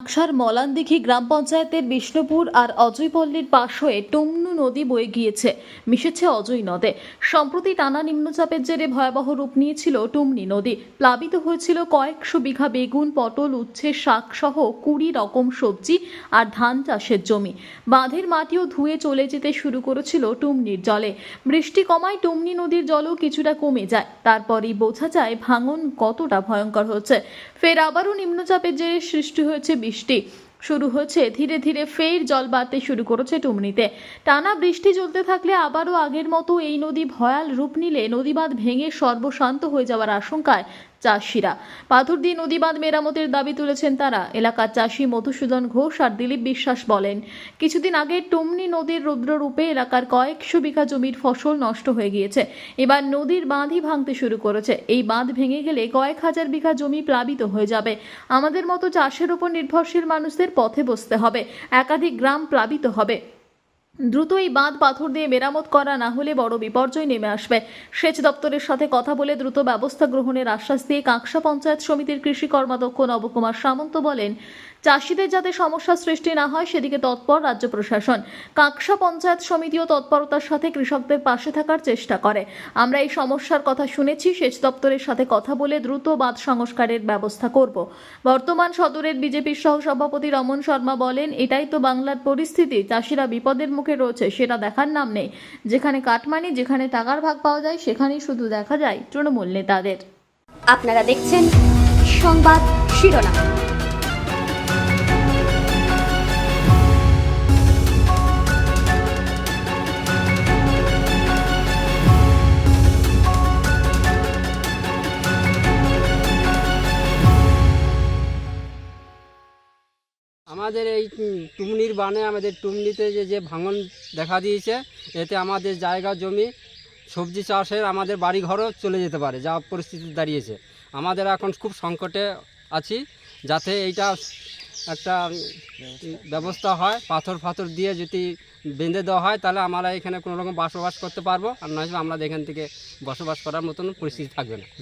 আকসার মলানদিঘি গ্রাম পঞ্চায়েতের বিষ্ণুপুর আর অজয়পল্লীর হয়ে টুমনু নদী বয়ে গিয়েছে, মিশেছে অজয় নদে। সম্প্রতি টানা নিম্নচাপের জেরে ভয়াবহ রূপ নিয়েছিল টুমনি নদী। প্লাবিত হয়েছিল কয়েকশো বিঘা বেগুন, পটল, উচ্ছে শাক সহ কুড়ি রকম সবজি আর ধান চাষের জমি। বাঁধের মাটিও ধুয়ে চলে যেতে শুরু করেছিল টুমনির জলে। বৃষ্টি কমায় টুমনি নদীর জলও কিছুটা কমে যায়। তারপরই বোঝা যায় ভাঙন কতটা ভয়ঙ্কর হচ্ছে ফের আবারও নিম্নচাপের জেরে সৃষ্টি হয়েছে বৃষ্টি শুরু হচ্ছে। ধীরে ধীরে ফের জল বাড়তে শুরু করেছে টুমনিতে। টানা বৃষ্টি চলতে থাকলে আবারও আগের মতো এই নদী ভয়াল রূপ নিলে নদীবাঁধ ভেঙে সর্বশান্ত হয়ে যাওয়ার আশঙ্কায় চাষিরা। পাথর দিয়ে নদী বাঁধ মেরামতের দাবি তুলেছেন তারা। এলাকার চাষি মধুসূদন ঘোষ আর দিলীপ বিশ্বাস বলেন, কিছুদিন আগে টুমনি নদীর রুদ্ররূপে এলাকার কয়েকশো বিঘা জমির ফসল নষ্ট হয়ে গিয়েছে। এবার নদীর বাঁধই ভাঙতে শুরু করেছে। এই বাঁধ ভেঙে গেলে কয়েক হাজার বিঘা জমি প্লাবিত হয়ে যাবে। আমাদের মতো চাষের উপর নির্ভরশীল মানুষদের পথে বসতে হবে। একাধিক গ্রাম প্লাবিত হবে। দ্রুত এই বাঁধ পাথর দিয়ে মেরামত করা না হলে বড় বিপর্যয় নেমে আসবে। সেচ দপ্তরের সাথে কথা বলে দ্রুত ব্যবস্থা গ্রহণের আশ্বাস দিয়ে কাঁকসা পঞ্চায়েত সমিতির কৃষি কর্মাধ্যক্ষ নবকুমার সামন্ত বলেন চাষিদের যাতে সমস্যা সৃষ্টি না হয়, সেদিকে তৎপর রাজ্য প্রশাসন। কাঁকসা পঞ্চায়েত সমিতিও তৎপরতার সাথে কৃষকদের পাশে থাকার চেষ্টা করে। আমরা এই সমস্যার কথা শুনেছি, সেচ দপ্তরের সাথে কথা বলে দ্রুত বাঁধ সংস্কারের ব্যবস্থা করব। বর্তমান সদরের বিজেপির সহ সভাপতি রমন শর্মা বলেন, এটাই তো বাংলার পরিস্থিতি, চাষিরা বিপদের মুখে রয়েছে, সেটা দেখার নাম নেই। যেখানে কাটমানি, যেখানে টাকার ভাগ পাওয়া যায়, সেখানেই শুধু দেখা যায় তৃণমূল নেতাদের। আপনারা দেখছেন সংবাদ শিরোনাম। আমাদের এই টুমনির বানে আমাদের টুমনিতে যে যে ভাঙন দেখা দিয়েছে, এতে আমাদের জায়গা, জমি, সবজি চাষের আমাদের বাড়িঘরও চলে যেতে পারে, যা পরিস্থিতি দাঁড়িয়েছে। আমাদের এখন খুব সংকটে আছি, যাতে এইটা একটা ব্যবস্থা হয়, পাথর ফাথর দিয়ে যদি বেঁধে দেওয়া হয়, তাহলে আমরা এখানে কোনো রকম বসবাস করতে পারব, আর নয় আমরা এখান থেকে বসবাস করার মতন পরিস্থিতি থাকবে না।